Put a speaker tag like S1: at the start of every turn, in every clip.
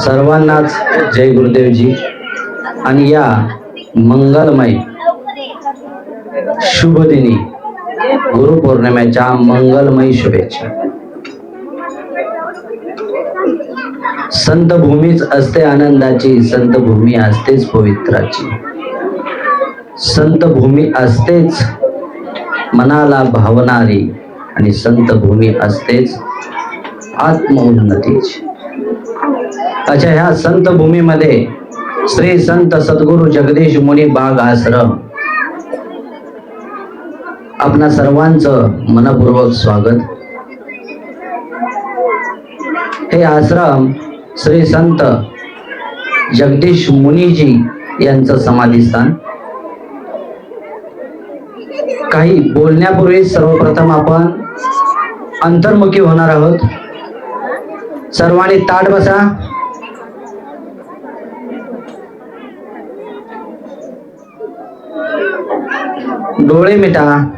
S1: सर्वांनाच जय गुरुदेवजी. आणि या मंगलमय शुभदिनी गुरु गुरुपौर्णिमेच्या मंगलमय शुभेच्छा. संत भूमीच असते आनंदाची संत भूमी असतेच पवित्राची. संत भूमी असतेच मनाला भावणारी आणि संत भूमी असतेच आत्मउन्नतीची. अशा ह्या संत भूमीमध्ये श्री संत सद्गुरु जगदीश मुनी बाग आश्रम आपणा सर्वांचं मनपूर्वक स्वागत. हे आश्रम श्री संत जगदीश मुनीजी यांचं समाधीस्थान. काही बोलण्यापूर्वी सर्वप्रथम आपण अंतर्मुखी होणार आहोत. सर्वांनी ताट बसा. डोळे मिटा.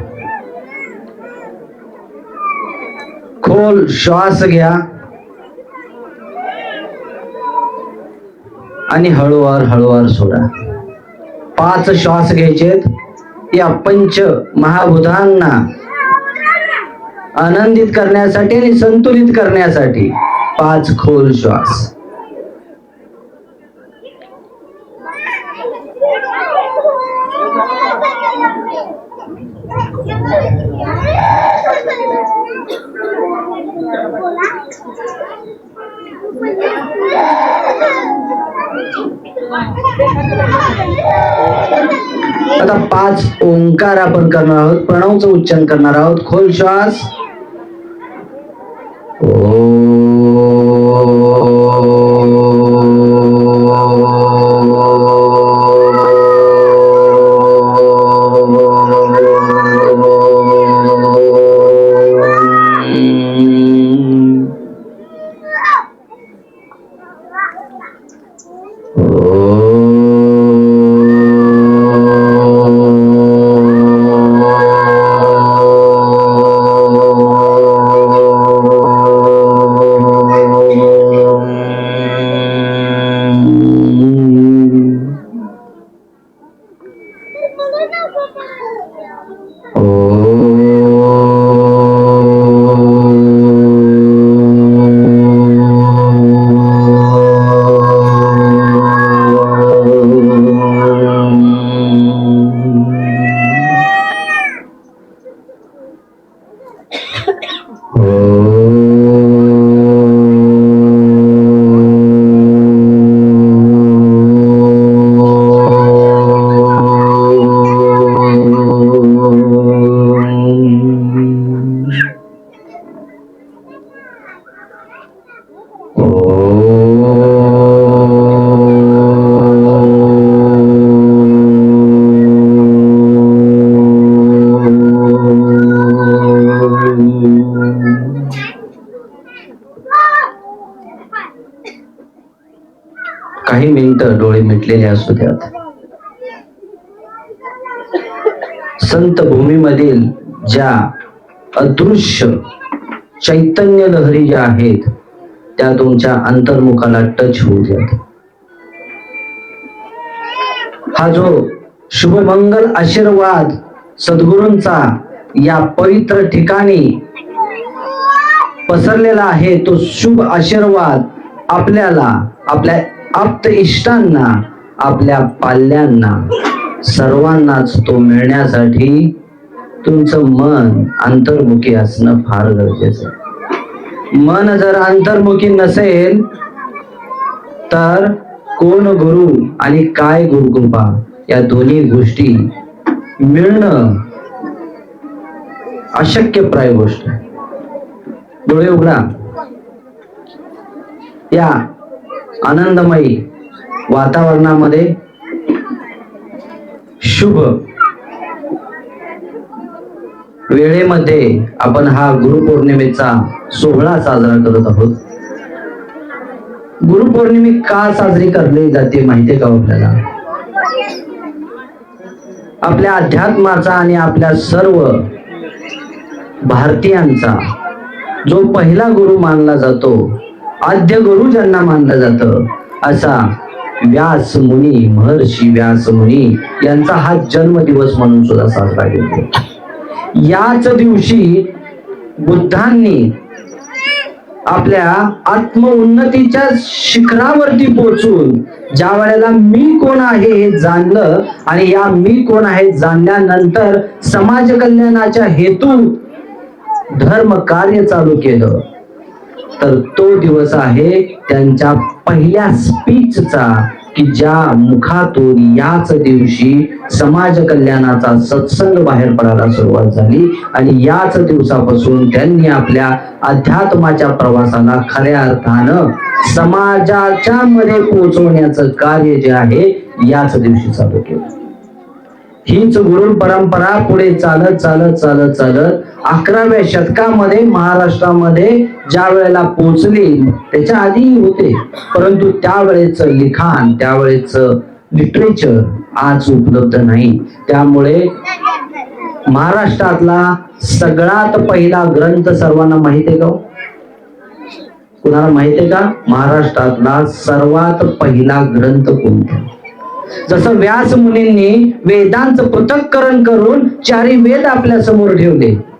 S1: खोल श्वास घ्या. आणि हळूवार हळूवार सोडा. पाच श्वास घ्यायचेत. या पंच महाभूतांना आनंदित करण्यासाठी आणि संतुलित करण्यासाठी पाच खोल श्वास. आता पाच ओंकार आपण करणार आहोत प्रणवचं उच्चारण करणार आहोत. खोल श्वास. काही मिनिटं डोळे मिटलेले असू द्यात. संत भूमीमधील ज्या अदृश्य चैतन्य लहरी ज्या आहेत त्या तुमच्या अंतर्मुखाला टच होऊ द्यात. हा जो शुभमंगल आशीर्वाद सद्गुरूंचा या पवित्र ठिकाणी पसरलेला आहे तो शुभ आशीर्वाद आपल्याला आपल्या आप्त इष्टांना आपल्या पाल्यांना सर्वांनाच तो मिळण्यासाठी तुमचं मन अंतर्मुखी असणं फार गरजेचं आहे. मन जर अंतर्मुखी नसेल तर कोण गुरु आणि काय गुरुकृपा या दोन्ही गोष्टी मिळणं अशक्यप्राय गोष्ट आहे डोळे उघडा या आनंदमयी वातावरणामध्ये शुभ वेळेमध्ये आपण हा गुरुपौर्णिमेचा सोहळा साजरा करत आहोत. गुरुपौर्णिमे का साजरी करली जाते माहितीये का हो आपल्याला? आपल्या अध्यात्माचा आणि आपल्या सर्व भारतीयांचा जो पहिला गुरु मानला जातो आद्य गुरु ज्यांना मानलं जातं असा व्यास मुनी महर्षी व्यास मुनी यांचा हा जन्मदिवस म्हणून सुद्धा साजरा केला याच दिवशी बुद्धांनी आपल्या आत्मउन्नतीच्या शिखरावरती पोहोचून ज्या वेळेला मी कोण आहे हे जाणलं आणि या मी कोण आहे जाणल्यानंतर समाज कल्याणाच्या हेतू धर्म कार्य चालू केलं. तर तो दिवस आहे त्यांच्या पहिल्या स्पीचचा की ज्या मुखातून याच दिवशी समाज कल्याणाचा सत्संग बाहेर पडायला सुरुवात झाली. आणि याच दिवसापासून त्यांनी आपल्या अध्यात्माच्या प्रवासाला खऱ्या अर्थानं समाजाच्या मध्ये पोहोचवण्याचं कार्य जे आहे याच दिवशी चालू केलं. हीच गुरु परंपरा पुढे चालत चालत चालत चालत अकराव्या शतकामध्ये महाराष्ट्रामध्ये ज्या वेळेला पोचले त्याच्या आधीही होते. परंतु त्यावेळेच लिखाण त्यावेळेच लिटरेचर आज उपलब्ध नाही. त्यामुळे महाराष्ट्रातला सगळ्यात पहिला ग्रंथ सर्वांना माहीत आहे का हो? कुणाला माहीत आहे का? महाराष्ट्रातला सर्वात पहिला ग्रंथ कोणता? जसं व्यास मुनींनी वेदांचं पृथक्करण करून चारी वेद आपल्यासमोर ठेवले.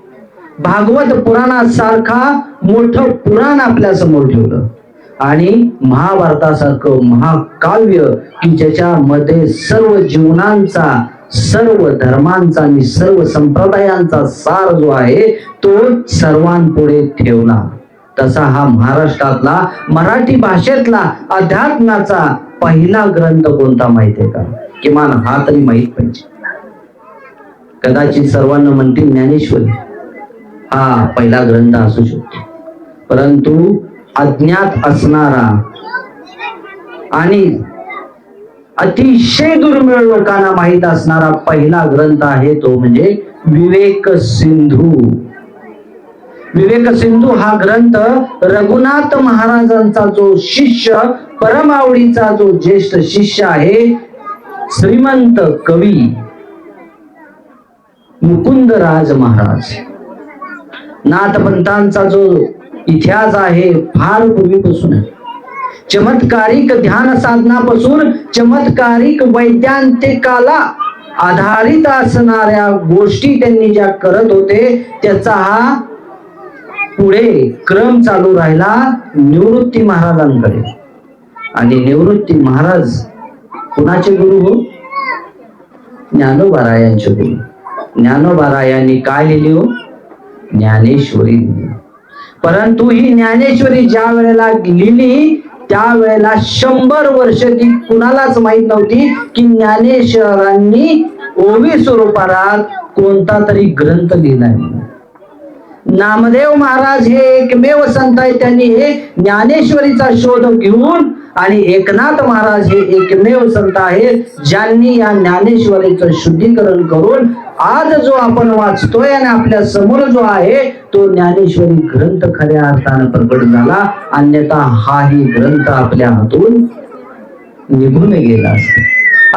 S1: भागवत पुराणासारखा मोठं पुराण आपल्यासमोर ठेवलं. आणि महाभारतासारखं महाकाव्य की ज्याच्यामध्ये सर्व जीवनांचा सर्व धर्मांचा आणि सर्व संप्रदायांचा सार जो आहे तो सर्वांपुढे ठेवला. तसा हा महाराष्ट्रातला मराठी भाषेतला अध्यात्माचा पहिला ग्रंथ कोणता माहितीये का? किमान हा तरी माहीत पाहिजे. कदाचित सर्वांना म्हणतील ज्ञानेश्वरी. हा पहिला ग्रंथ असू शकतो. परंतु अज्ञात असणारा आणि अतिशय दुर्मिळ लोकांना माहीत असणारा पहिला ग्रंथ आहे तो म्हणजे विवेक सिंधू. विवेक सिंधू हा ग्रंथ रघुनाथ महाराजांचा जो शिष्य परम आवडीचा जो ज्येष्ठ शिष्य आहे श्रीमंत कवी मुकुंदराज महाराज. नाथपंतांचा जो इतिहास आहे फार पूर्वीपासून चमत्कारिक ध्यान साधनापासून चमत्कारिक वैद्यांतिकाला आधारित असणाऱ्या गोष्टी त्यांनी ज्या करत होते त्याचा हा पुढे क्रम चालू राहिला निवृत्ती महाराजांकडे. आणि निवृत्ती महाराज कुणाचे गुरु हो? ज्ञानोबारायांचे गुरु. ज्ञानोबारायांनी काय लिहिले हो? ज्ञानेश्वरी. परंतु ही ज्ञानेश्वरी ज्या वेळेला लिहिली त्यावेळेला शंभर वर्ष ती कुणालाच माहीत नव्हती की ज्ञानेश्वरांनी ओवी स्वरूपात कोणता तरी ग्रंथ लिहिलाय नामदेव महाराज हे एकमेव संत आहे त्यांनी हे ज्ञानेश्वरीचा शोध घेऊन आणि एकनाथ महाराज हे एकमेव संत आहेत ज्यांनी या ज्ञानेश्वरीचं शुद्धीकरण करून आज जो आपण वाचतोय आणि आपल्यासमोर जो आहे तो ज्ञानेश्वरी ग्रंथ खऱ्या अर्थानं प्रकट झाला. अन्यथा हाही ग्रंथ आपल्या हातून निघून गेला असता.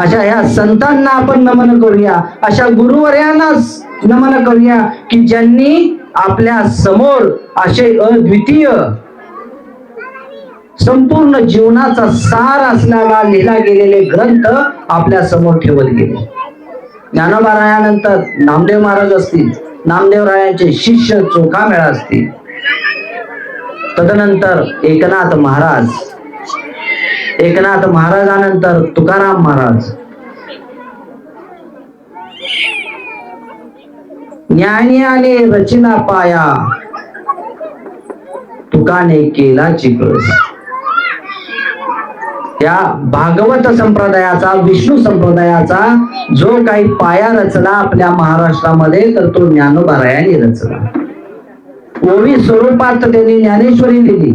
S1: अशा ह्या संतांना आपण नमन करूया. अशा गुरुवर्यांना नमन करूया की ज्यांनी आपल्यासमोर असे अद्वितीय संपूर्ण जीवनाचा सार असलेला लिहिला गेलेले ग्रंथ आपल्यासमोर ठेवत गेले. ज्ञानोबा रायानंतर नामदेव महाराज असतील नामदेव रायांचे शिष्य चोखामेळा असतील. तदनंतर एकनाथ महाराज एकनाथ महाराजानंतर तुकाराम महाराज. ज्ञानी रचना पाया तुकाने केला चिकळस. या भागवत संप्रदायाचा विष्णू संप्रदायाचा जो काही पाया रचला आपल्या महाराष्ट्रामध्ये तर तो ज्ञानोबारायाने रचला. ओवी स्वरूपात त्यांनी ज्ञानेश्वरी दिली.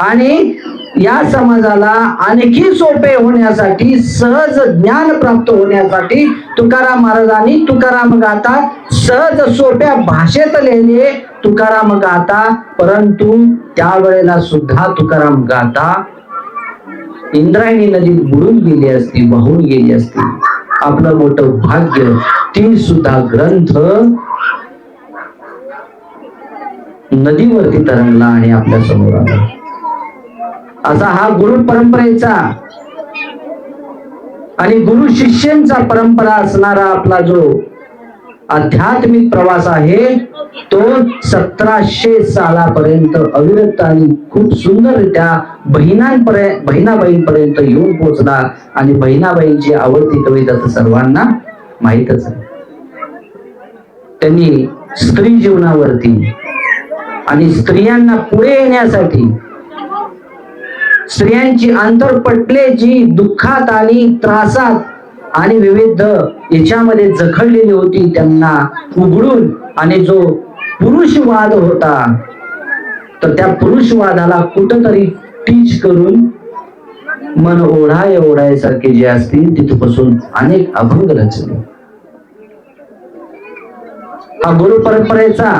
S1: आणि या समाजाला आणखी सोपे होण्यासाठी सहज ज्ञान प्राप्त होण्यासाठी तुकाराम महाराजांनी तुकाराम गाथा सहज सोप्या भाषेत लिहिले. तुकाराम गाता परंतु त्यावेळेला सुद्धा तुकाराम गाता इंद्रायणी नदीत बुडून गेली असती वाहून गेली असती. आपलं मोठं भाग्य ती सुद्धा ग्रंथ नदीवरती तरंगला आणि आपल्यासमोर आला. असा हा गुरु परंपरेचा आणि गुरु शिष्यांचा परंपरा असणारा आपला जो आध्यात्मिक प्रवास आहे. तो सतराशे सालापर्यंत अविरत आणि खूप सुंदररित्या बहिणांपर्यंत बहिणाबाईंपर्यंत येऊन पोहोचला. आणि बहिणाबाईंची आवडती कविता तर सर्वांना माहीतच आहे. त्यांनी स्त्री जीवनावरती आणि स्त्रियांना पुढे येण्यासाठी स्त्रियांची अंतर पटले जी दुःखात आणि त्रासात आणि विविध याच्यामध्ये जखडलेली होती त्यांना उघडून. आणि जो पुरुषवाद होता तर त्या पुरुषवादाला कुठंतरी टीच करून मन ओढाय ओढायसारखे जे असतील तिथपासून अनेक अभंग रचले. हा गुरु परंपरेचा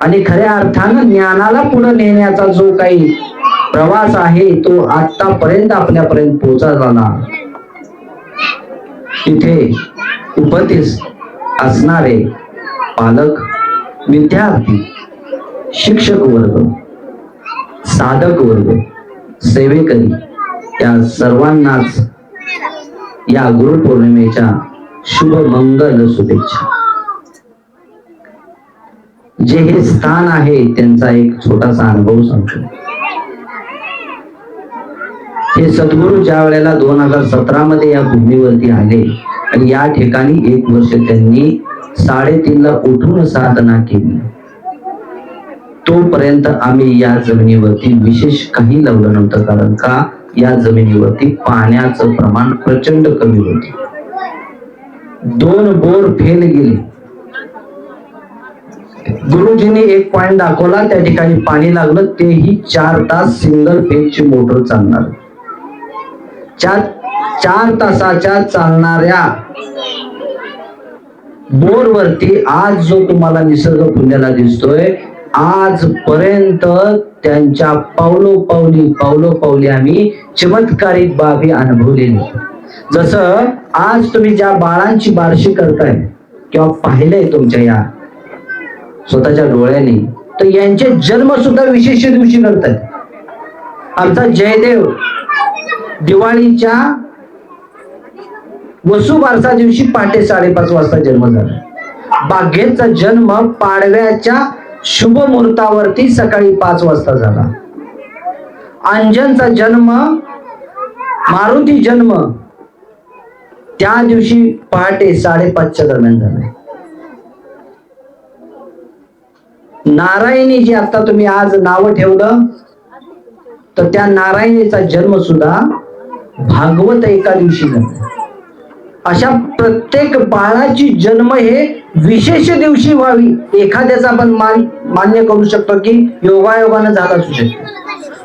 S1: आणि खऱ्या अर्थानं ज्ञानाला पुढे नेण्याचा जो काही प्रवास आहे तो आतापर्यंत आपल्यापर्यंत पोहोचला. तिथे उपस्थित असणारे पालक विद्यार्थी शिक्षक वर्ग साधक वर्ग सेवेकरी त्या सर्वांनाच या गुरुपौर्णिमेच्या शुभ मंगल शुभेच्छा. जे हे स्थान आहे त्यांचा एक छोटासा अनुभव सांगतो. हे सद्गुरू ज्या वेळेला दोन हजार सतरा मध्ये या भूमीवरती आले आणि या ठिकाणी एक वर्ष त्यांनी साडेतीनला उठून साधना केली. तोपर्यंत आम्ही या जमिनीवरती विशेष काही लावलं नव्हतं कारण का? या जमिनीवरती पाण्याचं प्रमाण प्रचंड कमी होते. दोन बोर फेल गेले. गुरुजींनी एक पॉइंट दाखवला त्या ठिकाणी पाणी लागलं तेही चार तास सिंगल फेजची मोटर चालणार. चार चार तासाच्या चालणाऱ्या बोर वरती आज जो तुम्हाला निसर्ग पुण्याला दिसतोय आजपर्यंत त्यांच्या पावलो पावली पावलो पावली आम्ही चमत्कारिक बाबी अनुभवलेली. जसं आज तुम्ही ज्या बाळांची बारशी करताय किंवा पाहिलंय तुमच्या या स्वतःच्या डोळ्याने तर यांचे जन्म सुद्धा विशेष दिवशी करतायत आमचा जयदेव दिवाळीच्या वसुबारसा दिवशी पहाटे साडेपाच वाजता जन्म झाला. बागेचा जन्म पाडव्याच्या शुभ मुहूर्तावरती सकाळी पाच वाजता झाला. अंजनचा जन्म मारुती जन्म त्या दिवशी पहाटे साडेपाचच्या दरम्यान झाला. नारायणी जी आता तुम्ही आज नाव ठेवलं तर त्या नारायणीचा जन्म सुद्धा भागवत एका दिवशी अशा प्रत्येक बाळाची जन्म हे विशेष दिवशी व्हावी. एखाद्याचा आपण मान मान्य करू शकतो की योगायोगानं झाला असू शकतो.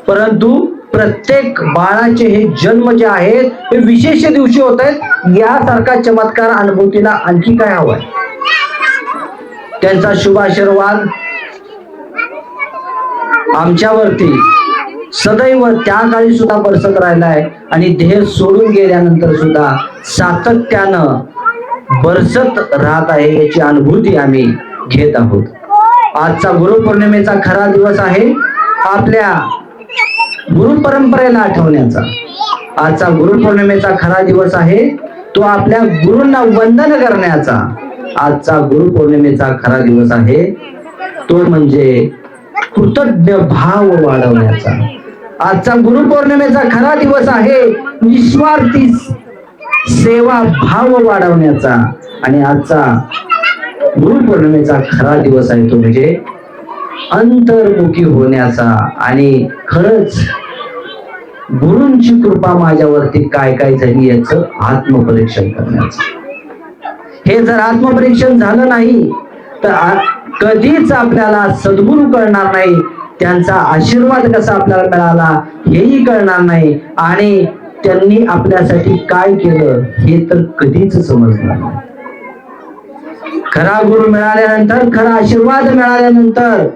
S1: परंतु प्रत्येक बाळाचे हे जन्म जे आहेत हे विशेष दिवशी होत आहेत यासारखा चमत्कार अनुभूतीला आणखी काय हवाय त्यांचा शुभाशीर्वाद आमच्यावरती सदैव त्या काळी सुद्धा बरसत राहिलाय आणि ध्येय सोडून गेल्यानंतर सुद्धा सातत्यानं बरसत राहत आहे याची अनुभूती आम्ही घेत आहोत. आजचा गुरुपौर्णिमेचा खरा दिवस आहे आपल्या गुरु परंपरेला आठवण्याचा. आजचा गुरुपौर्णिमेचा खरा दिवस आहे तो आपल्या गुरूंना वंदन करण्याचा. आजचा गुरुपौर्णिमेचा खरा दिवस आहे तो म्हणजे कृतज्ञ भाव वाढवण्याचा. आजचा गुरुपौर्णिमेचा खरा दिवस आहे. निस्वार्थी सेवा भाव वाढवण्याचा. आणि आजचा गुरुपौर्णिमेचा खरा दिवस आहे तो म्हणजे अंतर्मुखी होण्याचा. आणि खरंच गुरूंची कृपा माझ्यावरती काय काय झाली याचं आत्मपरीक्षण करण्याचं. हे जर आत्मपरीक्षण झालं नाही तर कधीच आपल्याला सद्गुरू कळणार नाही. त्यांचा आशीर्वाद कसा आपल्याला मिळाला हेही कळणार नाही. आणि त्यांनी आपल्यासाठी काय केलं हे तर कधीच समजणार खरा गुरु मिळाल्यानंतर खरा आशीर्वाद मिळाल्यानंतर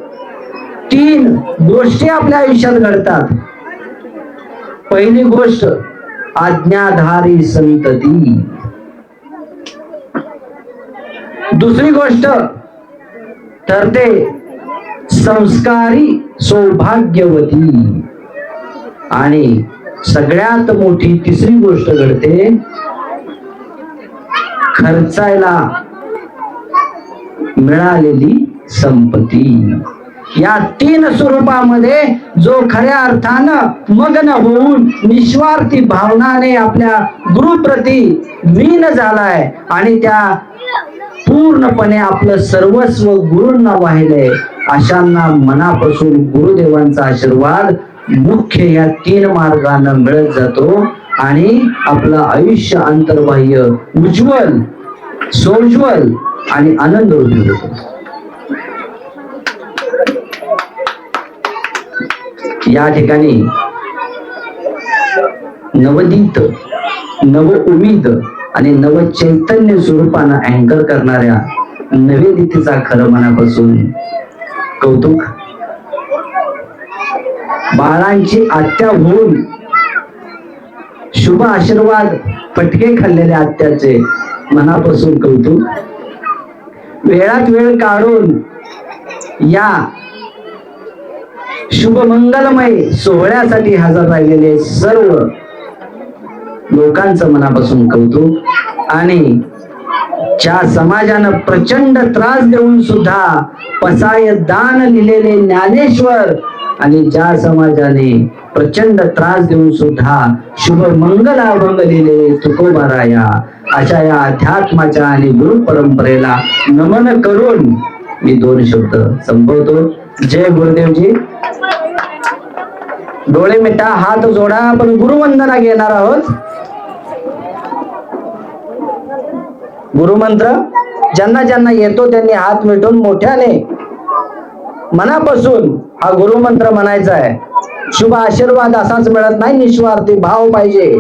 S1: तीन गोष्टी आपल्या आयुष्यात घडतात. पहिली गोष्ट आज्ञाधारी संतती. दुसरी गोष्ट तर ते संस्कारी सौभाग्यवती. आणि सगळ्यात मोठी तिसरी गोष्ट घडते खर्चायला मिळालेली संपत्ती. या तीन स्वरूपामध्ये जो खऱ्या अर्थानं मग्न होऊन निस्वार्थी भावनाने आपल्या गुरुप्रती लीन झालाय आणि त्या पूर्णपणे आपलं सर्वस्व गुरूंना वाहिलंय अशांना मनापासून गुरुदेवांचा आशीर्वाद मुख्य या तीन मार्गानं मिळत जातो. आणि आपलं आयुष्य अंतर्बाह्य उज्ज्वल सोज्वल आणि आनंद रूपी होतो. या ठिकाणी नवदीत नव उमेद आणि नव चैतन्य स्वरूपानं अँकर करणाऱ्या नवेदितीचा खरं मनापासून कौतुक. बाळांची आत्या होऊन शुभ आशीर्वाद पटके खाल्लेल्या आत्याचे मनापासून कौतुक. वेळात वेळ काढून या शुभमंगलमय सोहळ्यासाठी हजर राहिलेले सर्व लोकांचं मनापासून कौतुक आणि ज्या समाजानं प्रचंड त्रास देऊन सुद्धा पसाय दान लिहिलेले ज्ञानेश्वर आणि ज्या समाजाने प्रचंड त्रास देऊन सुद्धा शुभ मंगल अभंग लिहिलेले तुकोबाराया अशा या अध्यात्माच्या आणि गुरु परंपरेला नमन करून मी दोन शब्द संपवतो. जय गुरुदेवजी. डोळे मिटा हात जोडा आपण गुरुवंदना घेणार आहोत. गुरुमंत्र ज्यांना ज्यांना येतो त्यांनी हात मिटून मोठ्याने मनापासून हा गुरुमंत्र म्हणायचा आहे. शुभ आशीर्वाद असाच मिळत नाही निस्वार्थी भाव पाहिजे.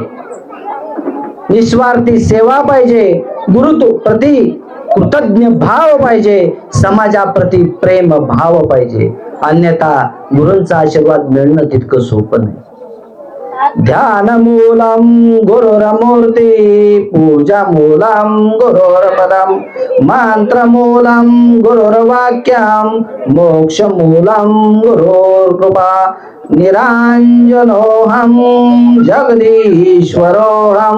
S1: निस्वार्थी सेवा पाहिजे. गुरु तो प्रति कृतज्ञ भाव पाहिजे. समाजाप्रती प्रेम भाव पाहिजे. अन्यथा गुरूंचा आशीर्वाद मिळणं तितकं सोपं नाही. ధ్యానమూలం గురురమూర్తి పూజమూలం గురురపదం మంత్రమూలం గురుర్వాక్యం మోక్షమూలం గురోర్కృప నిరాంజనోహం జగదీశ్వరోహం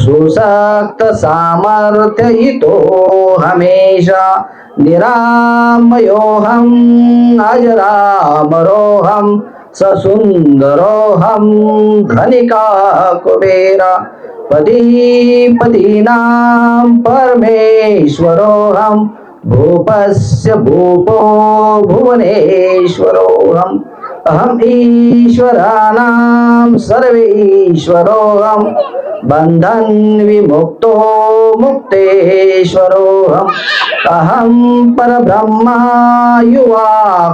S1: సుసక్త సామర్థ్యయితోహమేష నిరామయోహం అజరామరోహం ససుందరోహం ధనికా కుబేర పదీపదీనాం పరమేశ్వరోహం భూపస్య భూపో భువనేశ్వరోహం అహం ఈశ్వరాణం సర్వేశ్వరోహం బంధన్ విముక్తో ముక్తేశ్వరోహం అహం పరబ్రహ్మ యువా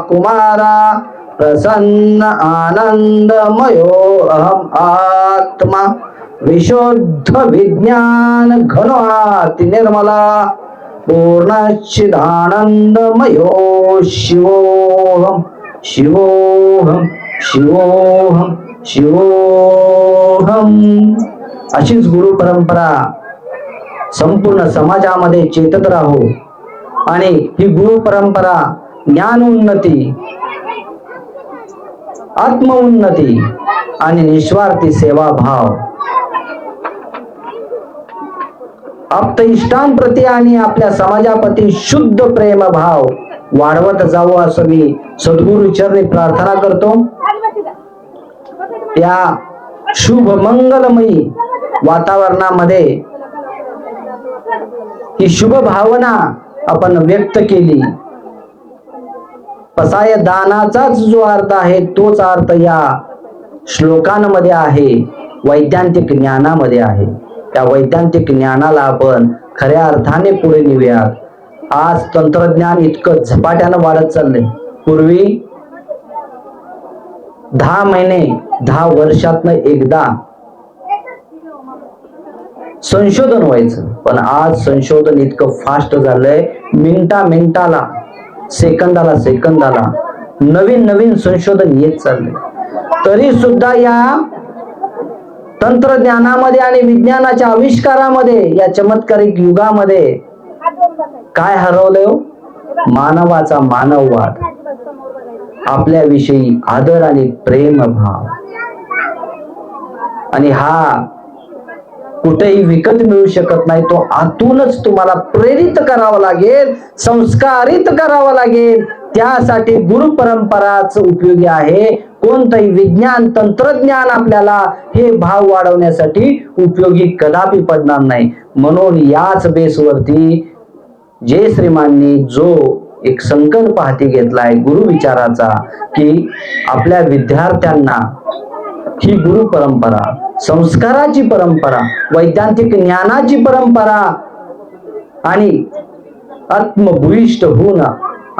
S1: కుమారా प्रसन्न आनन्दमयो अहम् आत्मा। विशुद्ध विज्ञान घनाति निर्मला। पूर्णचिदानन्दमयो शिवोऽहम् शिवोऽहम् शिवोऽहम् शिवोऽहम्। अशीच गुरु परंपरा संपूर्ण समाजामध्ये चेतत राहो। आणि ही गुरु परंपरा ज्ञान उन्नती आत्मउन्नती आणि निस्वार्थी सेवा भाव आप्त इष्टांप्रती आणि आपल्या समाजाप्रती शुद्ध प्रेम भाव वाढवत जावं असं मी सद्गुरु चरणी प्रार्थना करतो. या शुभ मंगलमयी वातावरणामध्ये ही शुभ भावना आपण व्यक्त केली. पसाय दानाचाच जो अर्थ आहे तोच अर्थ या श्लोकांमध्ये आहे. वैद्यांतिक ज्ञानामध्ये आहे. त्या वैद्यांतिक ज्ञानाला आपण खऱ्या अर्थाने पुढे नेऊयात. आज तंत्रज्ञान इतकं झपाट्यानं वाढत चाललंय. पूर्वी दहा महिने दहा वर्षातनं एकदा संशोधन व्हायचं. पण आज संशोधन इतकं फास्ट झालंय. मिनिटा मिनिटाला सेकंदाला सेकंदाला नवीन नवीन संशोधन येत चालले. तरी सुद्धा या तंत्रज्ञानामध्ये आणि विज्ञानाच्या आविष्कारामध्ये या चमत्कारिक युगामध्ये काय हरवलंय हो? मानवाचा मानववाद. आपल्याविषयी आदर आणि प्रेम भाव आणि हा कुठेही विकत मिळू शकत नाही. तो आतूनच तुम्हाला प्रेरित करावा लागेल संस्कारित करावा लागेल. त्यासाठी गुरु परंपराच उपयोगी आहे. कोणतंही विज्ञान तंत्रज्ञान आपल्याला हे भाव वाढवण्यासाठी उपयोगी कदापि पडणार नाही. म्हणून याच बेसवरती जे श्रीमाननी जो एक संकल्प हाती घेतलाय गुरु विचाराचा की आपल्या विद्यार्थ्यांना ही गुरु परंपरा संस्काराची परंपरा वैज्ञानिक ज्ञानाची परंपरा आणि आत्मभूयिष्ठ होऊन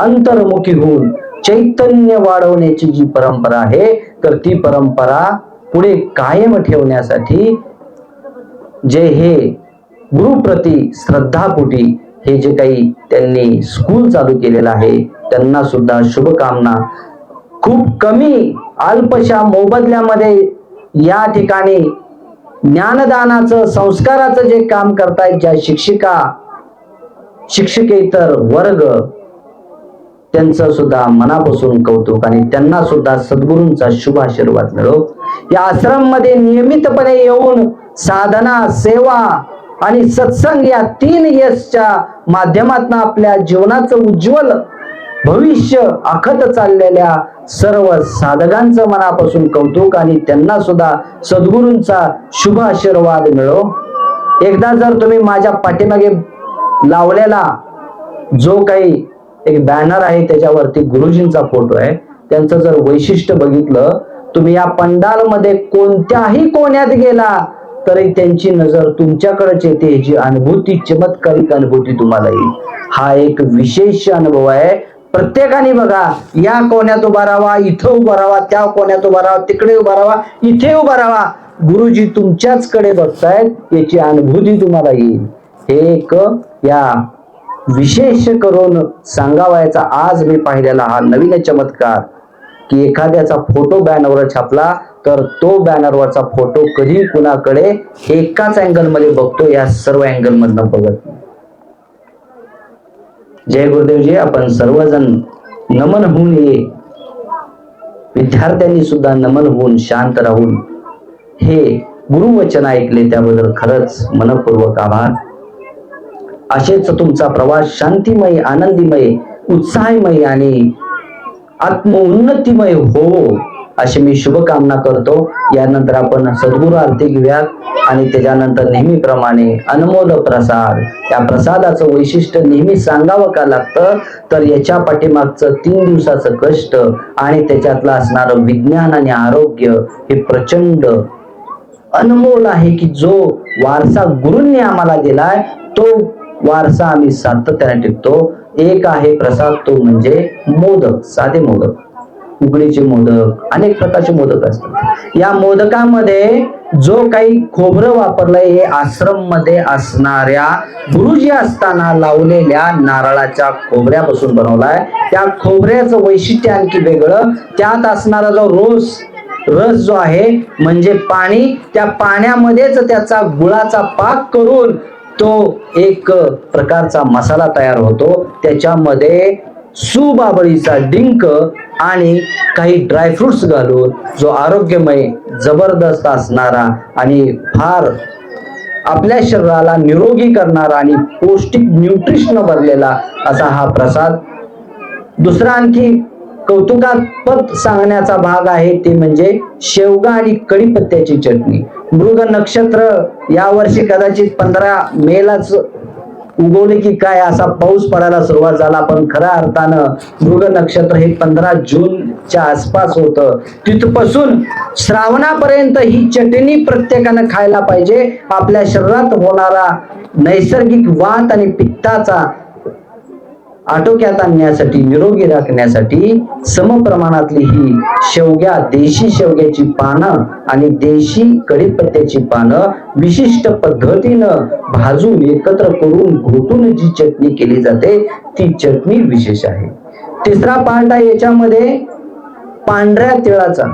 S1: अंतर्मुखी होऊन चैतन्य वाढवण्याची जी परंपरा आहे तर ती परंपरा पुढे कायम ठेवण्यासाठी जे हे गुरुप्रती श्रद्धापोटी हे जे काही त्यांनी स्कूल चालू केलेलं आहे त्यांना सुद्धा शुभकामना. खूप कमी अल्पशा मोबदल्यामध्ये या ठिकाणी ज्ञानदानाचं संस्काराचं जे काम करतायत ज्या शिक्षिका शिक्षकेतर वर्ग त्यांचं सुद्धा मनापासून कौतुक आणि त्यांना सुद्धा सद्गुरूंचा शुभ आशीर्वाद मिळो. या आश्रममध्ये नियमितपणे येऊन साधना सेवा आणि सत्संग या तीन यशच्या माध्यमातून आपल्या जीवनाचं उज्ज्वल भविष्य आखत चाललेल्या सर्व साधकांचं मनापासून कौतुक आणि त्यांना सुद्धा सद्गुरूंचा शुभ आशीर्वाद मिळो. एकदा जर तुम्ही माझ्या पाठीमागे लावलेला जो काही एक बॅनर आहे त्याच्यावरती गुरुजींचा फोटो आहे त्यांचं जर वैशिष्ट्य बघितलं तुम्ही या पंडालमध्ये कोणत्याही कोण्यात गेला तरी त्यांची नजर तुमच्याकडेच येते ह्याची अनुभूती चमत्कारिक अनुभूती तुम्हाला येईल. हा एक विशेष अनुभव आहे. प्रत्येकाने बघा या कोण्यात उभा राहावा इथं उभा राहावा त्या कोण्यात उभा राहावा तिकडे उभा राहावा इथे उभा राहावा गुरुजी तुमच्याच कडे बघतायत याची अनुभूती तुम्हाला येईल हे एक या विशेष करून सांगावायचा आज मी पाहिलेला हा नवीन चमत्कार की एखाद्याचा फोटो बॅनरवर छापला तर तो बॅनरवरचा फोटो कधी कुणाकडे एकाच अँगलमध्ये बघतो या सर्व अँगलमधनं बघत नाही. जय गुरुदेवजी आपण सर्वजण नमन होऊन ये. विद्यार्थ्यांनी सुद्धा नमन होऊन शांत राहून हे गुरुवचन ऐकले त्याबद्दल खरंच मनपूर्वक आभार. असेच तुमचा प्रवास शांतिमय आनंदीमय उत्साहमय आणि आत्मउन्नतीमय हो. अशी मी शुभकामना करतो. यानंतर आपण सद्गुरु आरती घेऊयात आणि त्याच्यानंतर नेहमीप्रमाणे अनमोल प्रसाद. या प्रसादाचं वैशिष्ट्य नेहमी सांगावं का लागतं? तर याच्या पाठीमागचं तीन दिवसाचं कष्ट आणि त्याच्यातलं असणारं विज्ञान आणि आरोग्य हे प्रचंड अनमोल आहे की जो वारसा गुरूंनी आम्हाला दिलाय तो वारसा आम्ही सातत्याने टिकतो एक आहे प्रसाद तो म्हणजे मोदक साधे मोदक. उकडीचे मोदक अनेक प्रकारचे मोदक असतात. या मोदकामध्ये जो काही खोबरं वापरलंय हे आश्रममध्ये असणाऱ्या गुरुजी असताना लावलेल्या नारळाच्या खोबऱ्यापासून बनवलाय. त्या खोबऱ्याचं वैशिष्ट्य आणखी वेगळं त्यात असणारा जो रोस रस जो आहे म्हणजे पाणी त्या पाण्यामध्येच त्याचा गुळाचा पाक करून तो एक प्रकारचा मसाला तयार होतो. त्याच्यामध्ये सुबाबळीचा डिंक आणि काही ड्रायफ्रुट्स घालून जो आरोग्यमय जबरदस्त असणारा आणि फार आपल्या शरीराला निरोगी करणारा आणि पौष्टिक न्यूट्रिशन भरलेला असा हा प्रसाद. दुसरा आणखी कौतुकास्पद सांगण्याचा भाग आहे ते म्हणजे शेवगा आणि कढीपत्त्याची चटणी. मृग नक्षत्र या वर्षी कदाचित पंधरा मेलाच उगवले की काय? असा पाऊस पडायला सुरुवात झाला. पण खऱ्या अर्थानं मृग नक्षत्र हे पंधरा जूनच्या आसपास होतं. तिथपासून श्रावणापर्यंत ही चटणी प्रत्येकानं खायला पाहिजे. आपल्या शरीरात होणारा नैसर्गिक वात आणि पित्ताचा आटोक्यात आणण्यासाठी निरोगी राखण्यासाठी समप्रमाणातली ही शेवग्या देशी शेवग्याची पानं आणि देशी कढीपत्त्याची पानं विशिष्ट पद्धतीनं भाजून एकत्र करून घोटून जी चटणी केली जाते ती चटणी विशेष आहे. तिसरा पार्ट आहे याच्यामध्ये पांढऱ्या तिळाचा.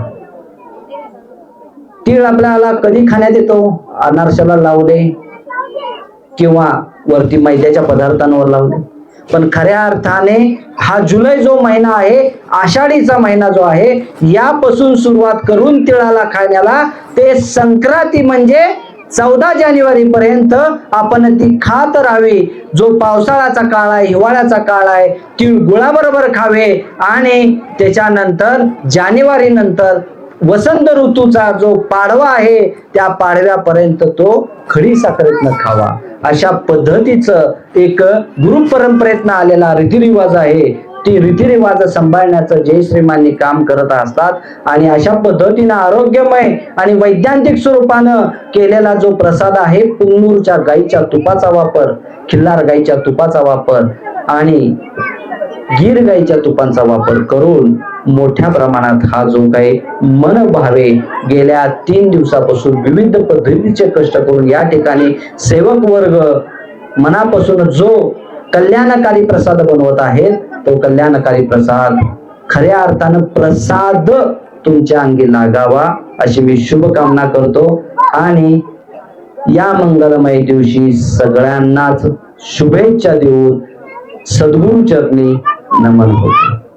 S1: तीळ आपल्याला कधी खाण्यात येतो? अनारशाला लावले किंवा वरती मैद्याच्या पदार्थांवर लावले पण खऱ्या अर्थाने हा जुलै जो महिना आहे आषाढीचा महिना जो आहे यापासून सुरुवात करून तिळाला खाण्याला ते संक्रांती म्हणजे चौदा जानेवारी पर्यंत आपण ती खात राहावी. जो पावसाळ्याचा काळ आहे हिवाळ्याचा काळ आहे ती गुळाबरोबर खावे आणि त्याच्यानंतर जानेवारी नंतर वसंत ऋतूचा जो पाडवा आहे त्या पाडव्यापर्यंत तो खडी साखरेतनं खावा. अशा पद्धतीचं एक गुरु परंपरेतनं आलेला रीतिरिवाज आहे. ती रीतिरिवाज सांभाळण्याचं जयश्रीमांनी काम करत असतात. आणि अशा पद्धतीनं आरोग्यमय आणि वैज्ञानिक स्वरूपानं केलेला जो प्रसाद आहे पुंगूरच्या गाईच्या तुपाचा वापर खिल्लार गाईच्या तुपाचा वापर आणि गीर गाईच्या तुपांचा वापर करून मोठ्या प्रमाणात हा जो काही मन भावे गेल्या तीन दिवसापासून विविध पद्धतीचे कष्ट करून या ठिकाणी सेवक वर्ग मनापासून जो कल्याणकारी प्रसाद बनवत आहेत तो कल्याणकारी प्रसाद खऱ्या अर्थानं प्रसाद तुमच्या अंगी लागावा अशी मी शुभकामना करतो. आणि या मंगलमय दिवशी सगळ्यांनाच शुभेच्छा देऊन सद्गुरू चरणी नमन होतो